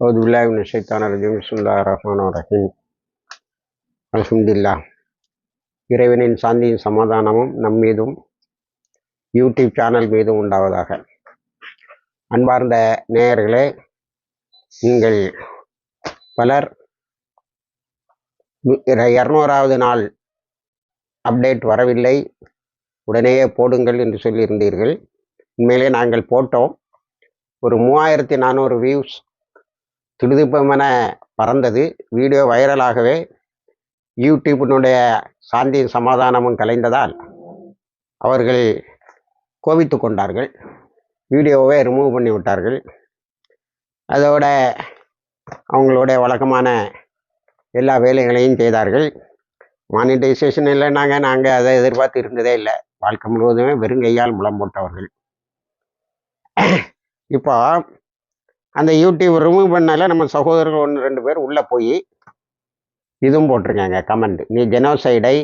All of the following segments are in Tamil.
أعوذ بالله من الشيطان الرجيم. بسم الله الرحمن الرحيم. ரஹீம் لله இறைவனின் சாந்தியின் சமாதானமும் நம் மீதும் யூடியூப் சேனல் மீதும் உண்டாவதாக. அன்பார்ந்த நேயர்களே நீங்கள் பலர் இரநூறாவது நாள் அப்டேட் வரவில்லை. உடனேயே போடுங்கள் என்று சொல்லியிருந்தீர்கள். உண்மையிலே நாங்கள் போட்டோம். ஒரு மூவாயிரத்தி நானூறு வியூஸ் துடிதுப்பமென பறந்தது. வீடியோ வைரலாகவே யூடியூப்பினுடைய சாந்தியும் சமாதானமும் கலைந்ததால் அவர்கள் கோபித்து கொண்டார்கள். வீடியோவை ரிமூவ் பண்ணி விட்டார்கள். அதோட அவங்களுடைய வழக்கமான எல்லா வேலைகளையும் செய்தார்கள். மானிட்டைசேஷன் இல்லைன்னாங்க நாங்கள் அதை எதிர்பார்த்து இருந்ததே இல்லை. வாழ்க்கை முழுவதுமே வெறுங்கையால் முளம் போட்டவர்கள். இப்போ அந்த யூடியூப் ரிமூவ் பண்ணால நம்ம சகோதரர்கள் ஒன்று ரெண்டு பேர் உள்ளே போய் இதுவும் போட்டிருக்காங்க கமெண்ட் நீ ஜெனோசைடை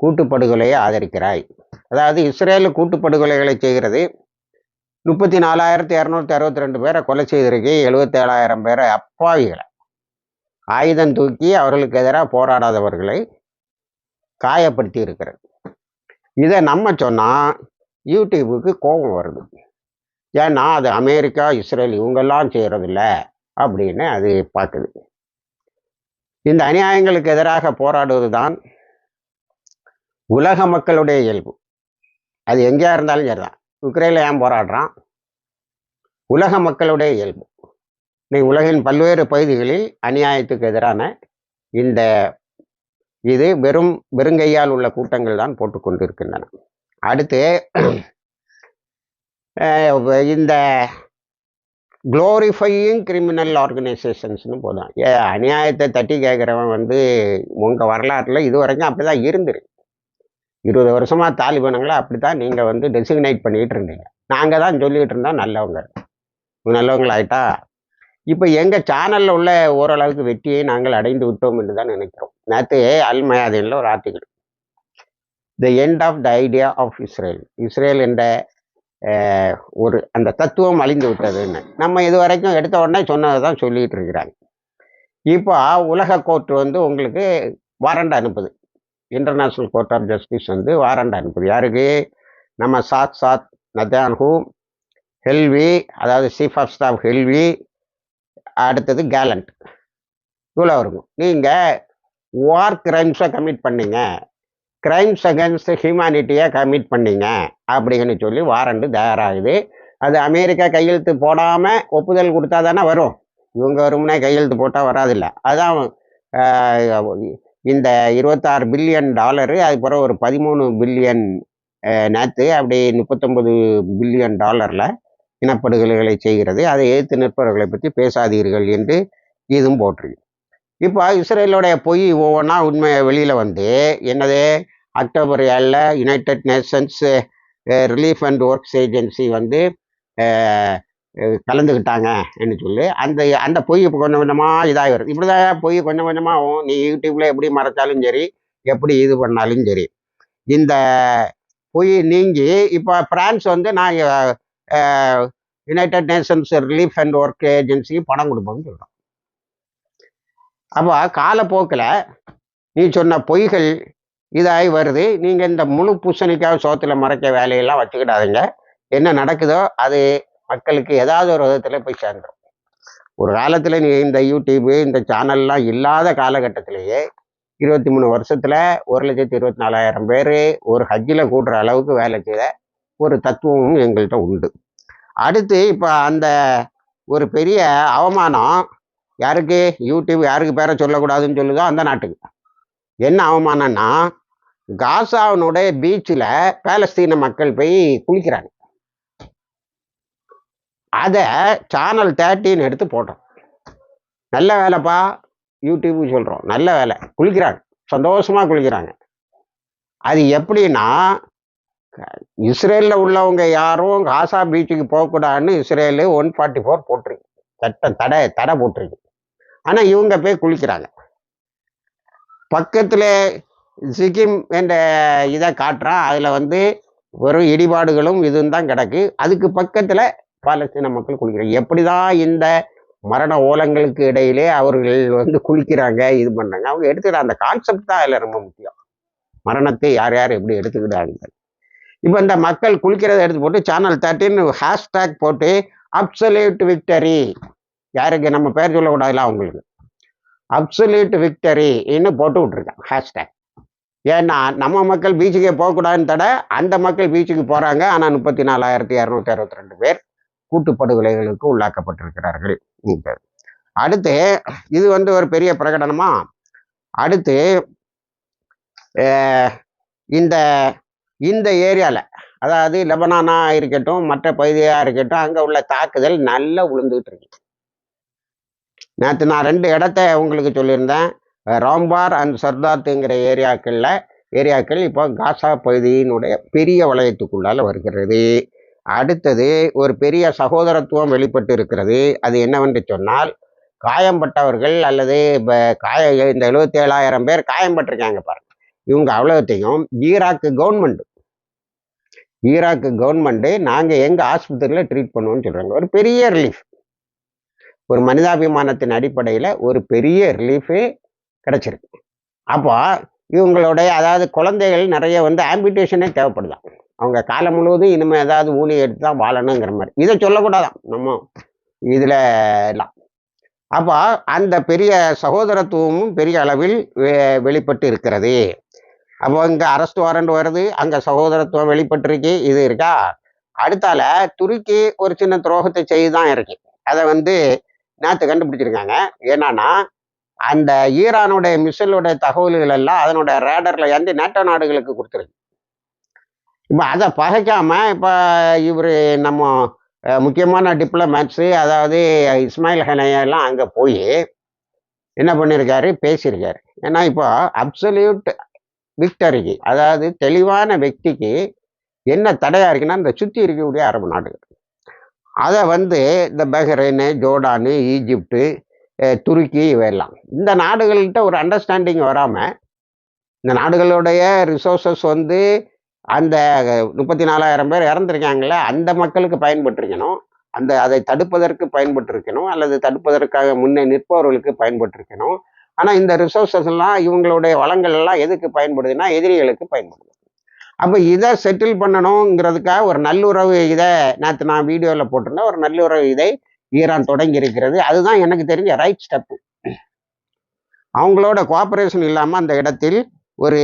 கூட்டுப்படுகொலையை ஆதரிக்கிறாய். அதாவது இஸ்ரேல் கூட்டுப்படுகொலைகளை செய்கிறது முப்பத்தி நாலாயிரத்தி இரநூத்தி அறுபத்தி ரெண்டு பேரை கொலை செய்திருக்கு எழுபத்தேழாயிரம் பேரை அப்பாவிகளை. ஆயுதம் தூக்கி அவர்களுக்கு எதிராக போராடாதவர்களை காயப்படுத்தி இருக்கிறது. இதை நம்ம சொன்னால் யூடியூபுக்கு கோபம் வருது. ஏன்னா அது அமெரிக்கா இஸ்ரேல் இவங்கெல்லாம் செய்கிறதில்ல அப்படின்னு அது பார்க்குது. இந்த அநியாயங்களுக்கு எதிராக போராடுவது தான் உலக மக்களுடைய இயல்பு. அது எங்கேயா இருந்தாலும் சரிதான். உக்ரைனில் ஏன் போராடுறான்? உலக மக்களுடைய இயல்பு. இன்னைக்கு உலகின் பல்வேறு பகுதிகளில் அநியாயத்துக்கு எதிரான இந்த இது வெறும் வெறுங்கையால் உள்ள கூட்டங்கள் தான் போட்டுக்கொண்டு இருக்கின்றன அடுத்து இந்த குளோரிஃபையிங் கிரிமினல் ஆர்கனைசேஷன்ஸ்னு போதும். ஏ அநியாயத்தை தட்டி கேட்குறவன் வந்து உங்கள் வரலாற்றில் இது வரைக்கும் அப்படி தான் இருந்துரு இருபது வருஷமாக தாலிபானங்களை அப்படி தான் நீங்கள் வந்து டெசிக்னேட் பண்ணிகிட்டு இருந்தீங்க. நாங்கள் தான் சொல்லிகிட்டு இருந்தோம் நல்லவங்க. நல்லவங்களாயிட்டா. இப்போ எங்கள் சேனலில் உள்ள ஓரளவுக்கு வெற்றியை நாங்கள் அடைந்து விட்டோம் என்று தான் நினைக்கிறோம். நேற்று அல்மயாதீனில் ஒரு article the end of the idea of Israel Israel என்ற ஒரு அந்த தத்துவம் அழிந்து விட்டதுன்னு. நம்ம இது வரைக்கும் எடுத்த உடனே சொன்னதை தான் சொல்லிகிட்டு இருக்கிறாங்க. இப்போ உலக கோர்ட் வந்து உங்களுக்கு வாரண்ட் அனுப்புது. இன்டர்நேஷ்னல் கோர்ட் ஆஃப் ஜஸ்டிஸ் வந்து வாரண்ட் அனுப்புது. யாருக்கு? நம்ம சாத் சாத் நதான்ஹூ ஹெல்வி அதாவது சீஃப் ஆஃப் ஸ்டாஃப் ஹெல்வி அடுத்தது கேலண்ட் இவ்வளோ இருக்கும். நீங்கள் வார் கிரைம்ஸை கமிட் பண்ணீங்க. கிரைம்ஸ் அகேன்ஸ்ட் ஹியூமானிட்டியை கமிட் பண்ணீங்க அப்படின்னு சொல்லி வாரண்டு தயாராகுது. அது அமெரிக்கா கையெழுத்து போடாமல் ஒப்புதல் கொடுத்தா தானே வரும். இவங்க வரும்னா கையெழுத்து போட்டால் வராதில்ல. அதுதான் இந்த இருபத்தாறு பில்லியன் டாலரு அதுக்கப்புறம் ஒரு பதிமூணு பில்லியன் நேற்று அப்படி முப்பத்தொம்பது பில்லியன் டாலரில் இனப்படுகொலைகளை செய்கிறது. அதை எதிர்த்து நிற்பவர்களை பற்றி பேசாதீர்கள் என்று இதுவும் போட்டிருக்கு. இப்போ இஸ்ரேலுடைய பொய் ஒவ்வொன்றா உண்மை வெளியில் வந்து என்னது? அக்டோபர் ஏழில் United Nations Relief and Works Agency வந்து கலந்துக்கிட்டாங்க என்று சொல்லி அந்த அந்த பொய் இப்போ கொஞ்சம் கொஞ்சமாக இதாக வருது. இப்படி தான் பொய் கொஞ்சம் கொஞ்சமாக நீ யூடியூப்பில் எப்படி மறைச்சாலும் சரி எப்படி இது பண்ணாலும் சரி. இந்த பொய் நீங்கி இப்போ பிரான்ஸ் வந்து நான் United Nations Relief and Work ஏஜென்சிக்கு பணம் கொடுப்போம்னு சொல்கிறோம் அப்போ காலப்போக்கில் நீ சொன்ன பொய்கள் இதாகி வருது. நீங்கள் இந்த முழு பூசணிக்காக சோத்தில் மறைக்க வேலையெல்லாம் வச்சுக்கிடாதீங்க. என்ன நடக்குதோ அது மக்களுக்கு ஏதாவது ஒரு விதத்தில் போய் சேர்ந்துடும் ஒரு காலத்தில் நீ இந்த யூடியூப்பு இந்த சேனல்லாம் இல்லாத காலகட்டத்திலேயே இருபத்தி மூணு வருஷத்தில் ஒரு லட்சத்தி இருபத்தி நாலாயிரம் பேர் ஒரு ஹஜ்ஜில் கூடுற அளவுக்கு வேலை செய்த ஒரு தத்துவமும் எங்கள்கிட்ட உண்டு. அடுத்து இப்போ அந்த ஒரு பெரிய அவமானம் யாருக்கு? யூடியூப் யாருக்கு பேரை சொல்லக்கூடாதுன்னு சொல்லுதோ அந்த நாட்டுக்கு. என்ன அவமானம்னா காசாவினுடைய பீச்சில் பேலஸ்தீன மக்கள் போய் குளிக்கிறாங்க. அதை சேனல் தேர்ட்டின்னு எடுத்து போட்டோம் நல்ல வேலைப்பா யூடியூப் சொல்கிறோம் நல்ல வேலை. குளிக்கிறாங்க. சந்தோஷமாக குளிக்கிறாங்க. அது எப்படின்னா இஸ்ரேலில் உள்ளவங்க யாரும் காசா பீச்சுக்கு போகக்கூடாதுன்னு இஸ்ரேலு ஒன் ஃபார்ட்டி ஃபோர் போட்டிருக்கு. சட்டம் தடை தடை போட்டிருக்கு. ஆனால் இவங்க போய் குளிக்கிறாங்க. பக்கத்தில் சிக்கிம் என்ற இதை காட்டுறான் அதில் வந்து வெறும் இடிபாடுகளும் இதுவும் தான் கிடக்கு. அதுக்கு பக்கத்தில் பாலஸ்தீன மக்கள் குளிக்கிறாங்க. எப்படி தான் இந்த மரண ஓலங்களுக்கு இடையிலே அவர்கள் வந்து குளிக்கிறாங்க இது பண்ணாங்க அவங்க எடுத்துக்கிற அந்த கான்செப்ட் தான் அதில் ரொம்ப முக்கியம். மரணத்தை யார் யார் எப்படி எடுத்துக்கிட்டாங்க இப்போ இந்த மக்கள் குளிக்கிறதை எடுத்து போட்டு சேனல் தேர்ட்டின்னு ஹேஷ்டேக் போட்டு அப்சல்யூட் விக்டரி யாருக்கு நம்ம பேர் சொல்லக்கூடாதுல அவங்களுக்கு. அப்சல்யூட் விக்டரின்னு போட்டு விட்ருக்கான் ஹேஷ்டேக் ஏன்னா நம்ம மக்கள் பீச்சுக்கே போகக்கூடாதுன்னு தட அந்த மக்கள் பீச்சுக்கு போகிறாங்க ஆனால் முப்பத்தி நாலாயிரத்தி இரநூத்தி அறுபத்தி ரெண்டு பேர் கூட்டுப்படுகொலைகளுக்கு உள்ளாக்கப்பட்டிருக்கிறார்கள். அடுத்து இது வந்து ஒரு பெரிய பிரகடனமா? அடுத்து இந்த இந்த ஏரியாவில் அதாவது லெபனானா இருக்கட்டும் மற்ற பகுதியாக இருக்கட்டும் அங்கே உள்ள தாக்குதல் நல்லா விழுந்துகிட்டு இருக்கு. நேற்று நான் ரெண்டு இடத்த உங்களுக்கு சொல்லியிருந்தேன். ராம்பார் அண்ட் சர்தார்த்துங்கிற ஏரியாக்களில் ஏரியாக்கள் இப்போ காசா பகுதியினுடைய பெரிய வளையத்துக்குள்ளால் வருகிறது. அடுத்தது ஒரு பெரிய சகோதரத்துவம் வெளிப்பட்டு இருக்கிறது அது என்னவென்று சொன்னால் காயம்பட்டவர்கள் அல்லது இப்போ காய இந்த எழுபத்தி ஏழாயிரம் பேர் காயம்பட்டிருக்காங்க பாருங்கள் இவங்க அவ்வளோத்தையும் ஈராக்கு கவர்மெண்ட் ஈராக்கு கவர்மெண்ட்டு நாங்கள் எங்கள் ஆஸ்பத்திரியில் ட்ரீட் பண்ணுவோம்னு சொல்கிறாங்க ஒரு பெரிய ரிலீஃப் ஒரு மனிதாபிமானத்தின் அடிப்படையில் ஒரு பெரிய ரிலீஃபே கிடச்சிருக்கு. அப்போ இவங்களுடைய அதாவது குழந்தைகள் நிறைய வந்து ஆம்பிடேஷனே தேவைப்படுதான் அவங்க காலம் முழுவதும் இனிமேல் ஏதாவது ஊனி எடுத்து தான் வாழணுங்கிற மாதிரி. இதை சொல்லக்கூடாதான். நம்ம இதில் எல்லாம். அப்போ அந்த பெரிய சகோதரத்துவமும் பெரிய அளவில் வெ- வெளிப்பட்டு இருக்கிறது. அப்போ இங்கே அரசு வாரண்ட் வருது. அங்கே சகோதரத்துவம் வெளிப்பட்டிருக்கு. இது இருக்கா? அடுத்தால துருக்கி ஒரு சின்ன துரோகத்தை செய்து தான் இருக்கு. அதை வந்து நேற்று கண்டுபிடிச்சிருக்காங்க. என்னன்னா அந்த ஈரானுடைய மிசைலுடைய தகவல்கள் எல்லாம் அதனுடைய ரேடரில் வந்து நேட்டோ நாடுகளுக்கு கொடுத்துருக்கு. இப்போ அதை பகைக்காம இப்போ இவர் நம்ம முக்கியமான டிப்ளமேட்ஸு அதாவது இஸ்மாயில் ஹனையெல்லாம் அங்கே போய் என்ன பண்ணியிருக்காரு பேசியிருக்காரு ஏன்னா இப்போ அப்சல்யூட் விக்டரிக்கு அதாவது தெளிவான வெக்திக்கு என்ன தடையாக இருக்குன்னா இந்த சுற்றி இருக்கக்கூடிய அரபு நாடுகள். அதை வந்து இந்த பஹ்ரைனு ஜோர்டானு ஈஜிப்டு துருக்கி இவையெல்லாம். இந்த நாடுகள்கிட்ட ஒரு அண்டர்ஸ்டாண்டிங் வராமல் இந்த நாடுகளுடைய ரிசோர்ஸஸ் வந்து அந்த முப்பத்தி நாலாயிரம் பேர் இறந்துருக்காங்களே அந்த மக்களுக்கு பயன்பட்டுருக்கணும். அந்த அதை தடுப்பதற்கு பயன்பட்டிருக்கணும் அல்லது தடுப்பதற்காக முன்னே நிற்பவர்களுக்கு பயன்பட்டுருக்கணும். ஆனால் இந்த ரிசோர்ஸஸ் எல்லாம் இவங்களுடைய வளங்கள் எல்லாம் எதுக்கு பயன்படுதுன்னா எதிரிகளுக்கு பயன்படுது. அப்போ இதை செட்டில் பண்ணணுங்கிறதுக்காக ஒரு நல்லுறவு இதை நேற்று நான் வீடியோவில் போட்டிருந்தேன். ஒரு நல்லுறவு இதை ஈரான் தொடங்கி இருக்கிறது அதுதான் எனக்கு தெரிஞ்ச ரைட் ஸ்டெப்பு அவங்களோட கோஆப்ரேஷன் இல்லாமல் அந்த இடத்தில் ஒரு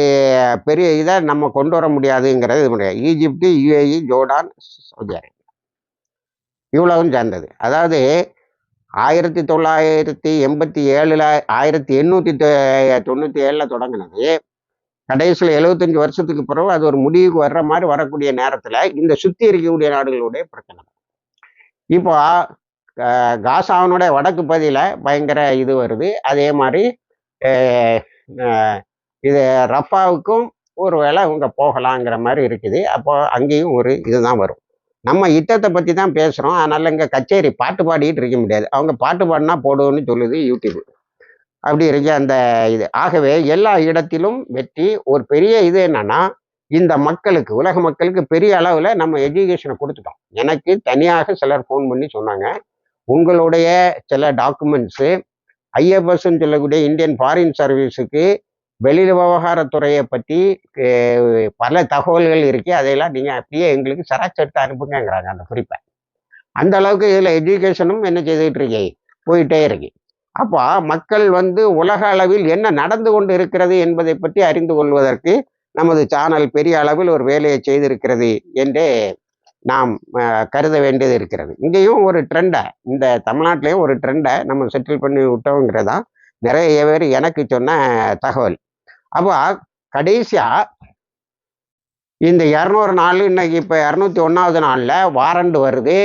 பெரிய இதை நம்ம கொண்டு வர முடியாதுங்கிறது இது முடியாது. Egypt UAE Jordan Saudi Arabia இவ்வளவும் சேர்ந்தது. அதாவது ஆயிரத்தி தொள்ளாயிரத்தி எண்பத்தி ஏழில் ஆயிரத்தி எண்ணூற்றி தொண்ணூற்றி ஏழில் தொடங்கினது. கடைசியில் எழுபத்தஞ்சு வருஷத்துக்கு பிறகு அது ஒரு முடிவுக்கு வர்ற மாதிரி வரக்கூடிய நேரத்தில் இந்த சுற்றி இருக்கக்கூடிய நாடுகளுடைய பிரச்சனை. இப்போ காசாவனுடைய வடக்கு பகுதியில் பயங்கர இது வருது. அதே மாதிரி இது ரஃபாவுக்கும் ஒரு வேளை இங்கே போகலாங்கிற மாதிரி இருக்குது. அப்போ அங்கேயும் ஒரு இதுதான் வரும். நம்ம யுத்தத்தை பற்றி தான் பேசுகிறோம் அதனால் இங்கே கச்சேரி பாட்டு பாடிக்கிட்டு இருக்க முடியாது. அவங்க பாட்டு பாடினா போடுவோன்னு சொல்லுது யூடியூப். அப்படி இருக்கு அந்த இது. ஆகவே எல்லா இடத்திலும் வெற்றி. ஒரு பெரிய இது என்னன்னா இந்த மக்களுக்கு உலக மக்களுக்கு பெரிய அளவில் நம்ம எஜுகேஷனை கொடுத்துட்டோம். எனக்கு தனியாக சிலர் ஃபோன் பண்ணி சொன்னாங்க உங்களுடைய சில டாக்குமெண்ட்ஸு ஐஎஃப்எஸ்ன்னு சொல்லக்கூடிய இந்தியன் ஃபாரின் சர்வீஸுக்கு வெளி விவகாரத்துறையை பற்றி பல தகவல்கள் இருக்கு. அதையெல்லாம் நீங்கள் அப்படியே எங்களுக்கு செராக்ஸ் எடுத்து அந்த குறிப்பை. அந்த அளவுக்கு இதில் எஜுகேஷனும் என்ன செய்துகிட்டு இருக்கே? போயிட்டே இருக்கு. அப்போ மக்கள் வந்து உலக அளவில் என்ன நடந்து கொண்டு இருக்கிறது என்பதை பற்றி அறிந்து கொள்வதற்கு நமது சேனல் பெரிய அளவில் ஒரு வேலையை செய்திருக்கிறது என்றே நாம் கருத வேண்டியது இருக்கிறது. இங்கேயும் ஒரு ட்ரெண்டை இந்த தமிழ்நாட்டிலையும் ஒரு ட்ரெண்டை நம்ம செட்டில் பண்ணி விட்டோங்கிறதா நிறைய பேர் எனக்கு சொன்ன தகவல். அப்போ கடைசியாக இந்த இரநூறு நாள் இன்னைக்கு இப்போ இரநூத்தி ஒன்றாவது நாளில் வாரண்டு வருது.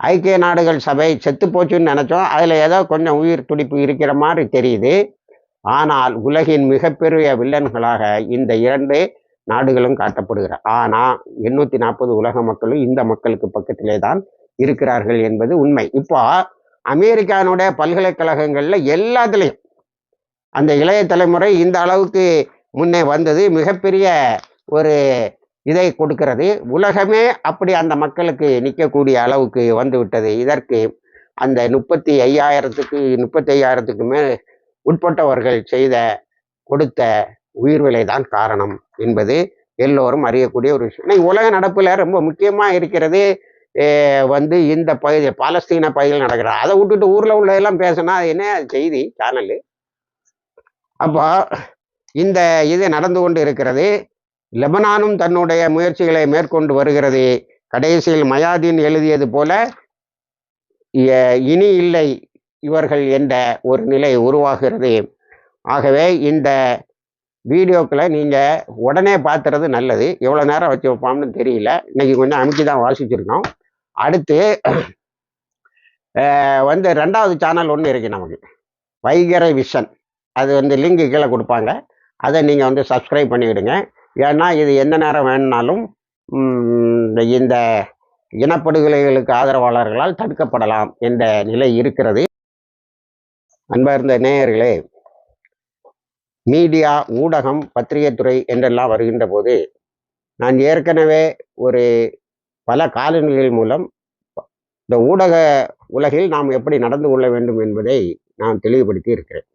ஐக்கிய நாடுகள் சபை செத்து போச்சுன்னு நினச்சோம். அதில் ஏதோ கொஞ்சம் உயிர் துடிப்பு இருக்கிற மாதிரி தெரியுது. ஆனால் உலகின் மிகப்பெரிய வில்லன்களாக இந்த இரண்டு நாடுகளும் காட்டப்படுகிற ஆனால் எண்ணூற்றி நாற்பது உலக மக்களும் இந்த மக்களுக்கு பக்கத்திலே தான் இருக்கிறார்கள் என்பது உண்மை. இப்போ அமெரிக்கானுடைய பல்கலைக்கழகங்களில் எல்லாத்துலேயும் அந்த இளைய தலைமுறை இந்த அளவுக்கு முன்னே வந்தது மிகப்பெரிய ஒரு இதை கொடுக்கிறது. உலகமே அப்படி அந்த மக்களுக்கு நிற்கக்கூடிய அளவுக்கு வந்து விட்டது இதற்கு அந்த முப்பத்தி ஐயாயிரத்துக்கு முப்பத்தி ஐயாயிரத்துக்கு மேல் உட்பட்டவர்கள் செய்த கொடுத்த உயிர் விலை தான் காரணம் என்பது எல்லோரும் அறியக்கூடிய ஒரு விஷயம். இன்னைக்கு உலக நடப்பில் ரொம்ப முக்கியமாக இருக்கிறது வந்து இந்த பகுதி பாலஸ்தீன பகுதியில் நடக்கிற அதை விட்டுட்டு ஊரில் உள்ளதெல்லாம் பேசினா அது என்ன செய்தி சேனல் அப்போ இந்த இது நடந்து கொண்டு இருக்கிறது லெபனானும் தன்னுடைய முயற்சிகளை மேற்கொண்டு வருகிறது. கடைசியில் மயாதீன் எழுதியது போல இனி இல்லை இவர்கள் என்ற ஒரு நிலை உருவாகிறது. ஆகவே இந்த வீடியோக்களை நீங்கள் உடனே பார்த்துறது நல்லது. எவ்வளோ நேரம் வச்சு வைப்போம்னு தெரியல. இன்னைக்கு கொஞ்சம் அமைச்சு தான் வாசிச்சிருக்கோம். அடுத்து வந்து ரெண்டாவது சேனல் ஒன்று இருக்கு நமக்கு. வைகரை விஷன் அது வந்து லிங்க் கீழே கொடுப்பாங்க. அதை நீங்கள் வந்து சப்ஸ்கிரைப் பண்ணிவிடுங்க. ஏன்னா இது எந்த நேரம் வேணுனாலும் இந்த இனப்படுகொலைகளுக்கு ஆதரவாளர்களால் தடுக்கப்படலாம் என்ற நிலை இருக்கிறது. அன்பார்ந்த நேயர்களே மீடியா ஊடகம் பத்திரிகைத்துறை என்றெல்லாம் வருகின்ற போது நான் ஏற்கனவே ஒரு பல காலநிலைகள் மூலம் இந்த ஊடக உலகில் நாம் எப்படி நடந்து கொள்ள வேண்டும் என்பதை நான் தெளிவுபடுத்தி இருக்கிறேன்.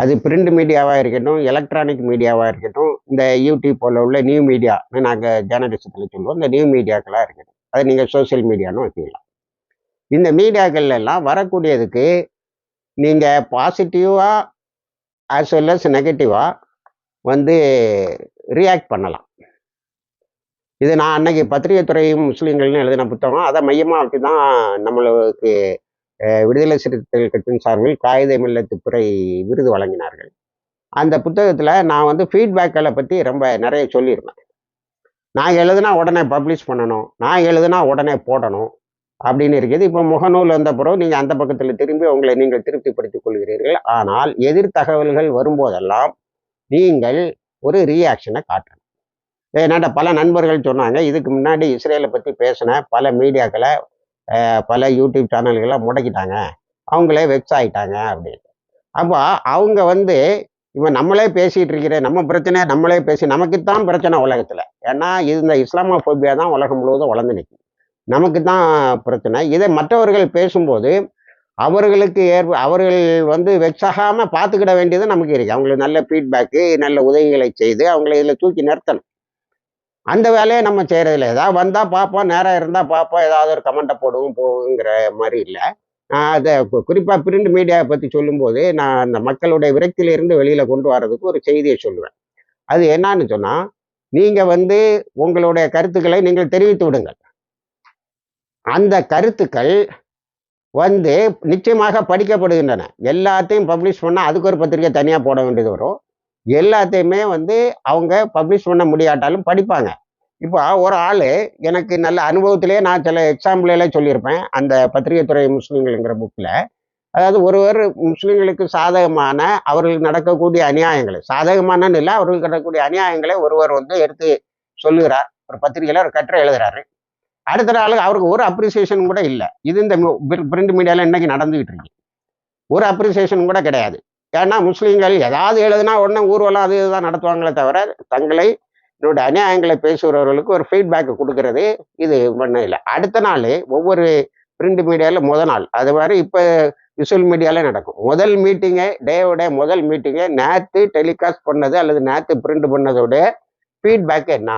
அது பிரிண்ட் மீடியாவாக இருக்கட்டும் எலக்ட்ரானிக் மீடியாவாக இருக்கட்டும் இந்த யூடியூப் போல உள்ள நியூ மீடியா நாங்கள் ஜேர்னலிசத்தில் சொல்லுவோம். இந்த நியூ மீடியாக்களாக இருக்கட்டும். அதை நீங்கள் சோஷியல் மீடியான்னு வச்சுக்கலாம். இந்த மீடியாக்கள் எல்லாம் வரக்கூடியதுக்கு நீங்கள் பாசிட்டிவாக ஆஸ் வெல் அஸ் நெகட்டிவாக வந்து ரியாக்ட் பண்ணலாம். இது நான் அன்னைக்கு பத்திரிகை துறையும் முஸ்லீம்கள்னு எழுதின புத்தகம். அதை மையமாக வச்சு தான் நம்மளுக்கு விடுதலை சிறுத்தைகள் கட்சியின் சார்பில் காகித மில்ல துப்புரை விருது வழங்கினார்கள். அந்த புத்தகத்தில் நான் வந்து ஃபீட்பேக்களை பற்றி ரொம்ப நிறைய சொல்லியிருந்தேன். நான் எழுதுனா உடனே பப்ளிஷ் பண்ணணும் நான் எழுதுனா உடனே போடணும் அப்படின்னு இருக்குது. இப்போ முகநூல் வந்த பிறகு நீங்கள் அந்த பக்கத்தில் திரும்பி உங்களை நீங்கள் திருப்திப்படுத்திக் கொள்கிறீர்கள். ஆனால் எதிர் தகவல்கள் வரும்போதெல்லாம் நீங்கள் ஒரு ரியாக்ஷனை காட்டணும். என்கிட்ட பல நண்பர்கள் சொன்னாங்க இதுக்கு முன்னாடி இஸ்ரேலை பற்றி பேசின பல மீடியாக்களை பல யூடியூப் சேனல்கள்லாம் முடக்கிட்டாங்க. அவங்களே வெக்ஸ் ஆயிட்டாங்க அப்படின்னு. அப்போ அவங்க வந்து இவன் நம்மளே பேசிகிட்டு இருக்கிற நம்ம பிரச்சனையை நம்மளே பேசி நமக்குத்தான் பிரச்சனை உலகத்தில். ஏன்னா இது இந்த இஸ்லாமோபோபியா தான் உலகம் முழுவதும் வளர்ந்து நிற்கும் நமக்கு தான் பிரச்சனை. இதை மற்றவர்கள் பேசும்போது அவர்களுக்கு ஏற்ப அவர்கள் வந்து வெக்ஸாகாம பார்த்துக்கிட வேண்டியது நமக்கு இருக்குது அவங்களுக்கு நல்ல ஃபீட்பேக்கு நல்ல உதவிகளை செய்து அவங்களை இதில் தூக்கி நிறுத்தணும். அந்த வேலையை நம்ம செய்கிறதில்ல ஏதாவது வந்தால் பார்ப்போம் நேரம் இருந்தால் பார்ப்போம் ஏதாவது ஒரு கமெண்ட்டை போடுவோம் போகுங்கிற மாதிரி இல்லை. நான் அதை குறிப்பாக பிரிண்ட் மீடியாவை பற்றி சொல்லும்போது நான் அந்த மக்களுடைய விரக்தியிலிருந்து வெளியில் கொண்டு வர்றதுக்கு ஒரு செய்தியை சொல்லுவேன். அது என்னன்னு சொன்னால் நீங்கள் வந்து உங்களுடைய கருத்துக்களை நீங்கள் தெரிவித்து விடுங்கள். அந்த கருத்துக்கள் வந்து நிச்சயமாக படிக்கப்படுகின்றன. எல்லாத்தையும் பப்ளிஷ் பண்ணால் அதுக்கு ஒரு பத்திரிக்கை தனியாக போட வேண்டியது வரும். எல்லாத்தையுமே வந்து அவங்க பப்ளிஷ் பண்ண முடியாட்டாலும் படிப்பாங்க. இப்போ ஒரு ஆள் எனக்கு நல்ல அனுபவத்திலே நான் சில எக்ஸாம்பிளெல்லாம் சொல்லியிருப்பேன். அந்த பத்திரிகை துறை முஸ்லீம்கள்ங்கிற புக்கில் அதாவது ஒருவர் முஸ்லீம்களுக்கு சாதகமான அவர்களுக்கு நடக்கக்கூடிய அநியாயங்களை. சாதகமானன்னு இல்லை அவர்களுக்கு நடக்கக்கூடிய அநியாயங்களை ஒருவர் வந்து எடுத்து சொல்லுகிறார். ஒரு பத்திரிகையில் ஒரு கட்டுரை எழுதுறாரு. அடுத்த நாள் அவருக்கு ஒரு அப்ரிசியேஷன் கூட இல்லை. இது இந்த பிரிண்ட் மீடியாவில் இன்னைக்கு நடந்துகிட்டு இருக்கு. ஒரு அப்ரிசியேஷன் கூட கிடையாது. ஏன்னா முஸ்லீம்கள் ஏதாவது எழுதுனா உடனே ஊர்வலம் அது இதுதான் நடத்துவாங்களே தவிர தங்களை என்னுடைய அநியாயங்களை பேசுகிறவர்களுக்கு ஒரு ஃபீட்பேக் கொடுக்கறது இது ஒன்றும் இல்லை. அடுத்த நாள் ஒவ்வொரு பிரிண்ட் மீடியாவில் முத நாள். அது மாதிரி இப்போ விசுவல் மீடியாவில் நடக்கும். முதல் மீட்டிங்கை டேவோட முதல் மீட்டிங்கை நேற்று டெலிகாஸ்ட் பண்ணது அல்லது நேற்று பிரிண்ட் பண்ணதோட ஃபீட்பேக் என்ன?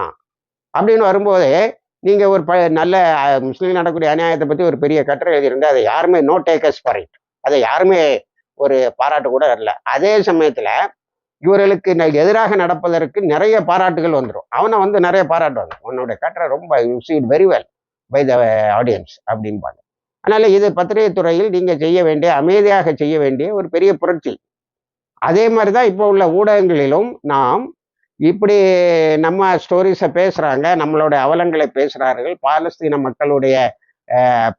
அப்படின்னு வரும்போது நீங்கள் ஒரு ப நல்ல முஸ்லீம் நடக்கூடிய அநியாயத்தை பற்றி ஒரு பெரிய கட்டுரை எழுதியிருந்தா அதை யாருமே நோ டேக்கர்ஸ் ஃபார் இட் அதை யாருமே ஒரு பாராட்டு கூட வரல. அதே சமயத்தில் இவர்களுக்கு ந- எதிராக நடப்பதற்கு நிறைய பாராட்டுகள் வந்துடும் அவனை வந்து நிறைய பாராட்டுவாங்க உன்னுடைய கட்டுரை ரொம்ப you seat very well by the audience அப்படின்பாங்க அதனால் இது பத்திரிகை துறையில் நீங்கள் செய்ய வேண்டிய அமைதியாக செய்ய வேண்டிய ஒரு பெரிய புரட்சி. அதே மாதிரி தான் இப்போ உள்ள ஊடகங்களிலும் நாம் இப்படி நம்ம ஸ்டோரிஸை பேசுகிறாங்க நம்மளுடைய அவலங்களை பேசுகிறார்கள் பாலஸ்தீன மக்களுடைய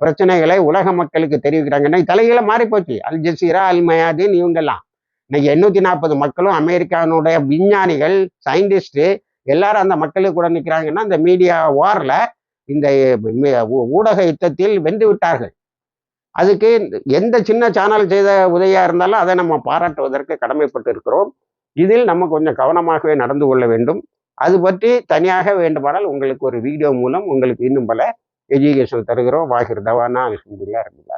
பிரச்சனைகளை உலக மக்களுக்கு தெரிவிக்கிறாங்க. இன்னைக்கு தலைகளை மாறிப்போச்சு அல் ஜசீரா அல் மயாதீன் இவங்கெல்லாம். இன்னைக்கு எண்ணூற்றி நாற்பது மக்களும் அமெரிக்கானுடைய விஞ்ஞானிகள் சயின்டிஸ்ட்டு எல்லாரும் அந்த மக்களுக்கு கூட நிற்கிறாங்கன்னா இந்த மீடியா வாரில் இந்த ஊடக யுத்தத்தில் வென்று விட்டார்கள். அதுக்கு எந்த சின்ன சேனல் செய்த உதவியாக இருந்தாலும் அதை நம்ம பாராட்டுவதற்கு கடமைப்பட்டு இருக்கிறோம். இதில் நம்ம கொஞ்சம் கவனமாகவே நடந்து கொள்ள வேண்டும். அது பற்றி தனியாக வேண்டுமானால் உங்களுக்கு ஒரு வீடியோ மூலம் உங்களுக்கு இன்னும் பல எஜுகேஷன் தருகிறோம் வாகிர் தவானா அலமதுல்லா ரபில்லா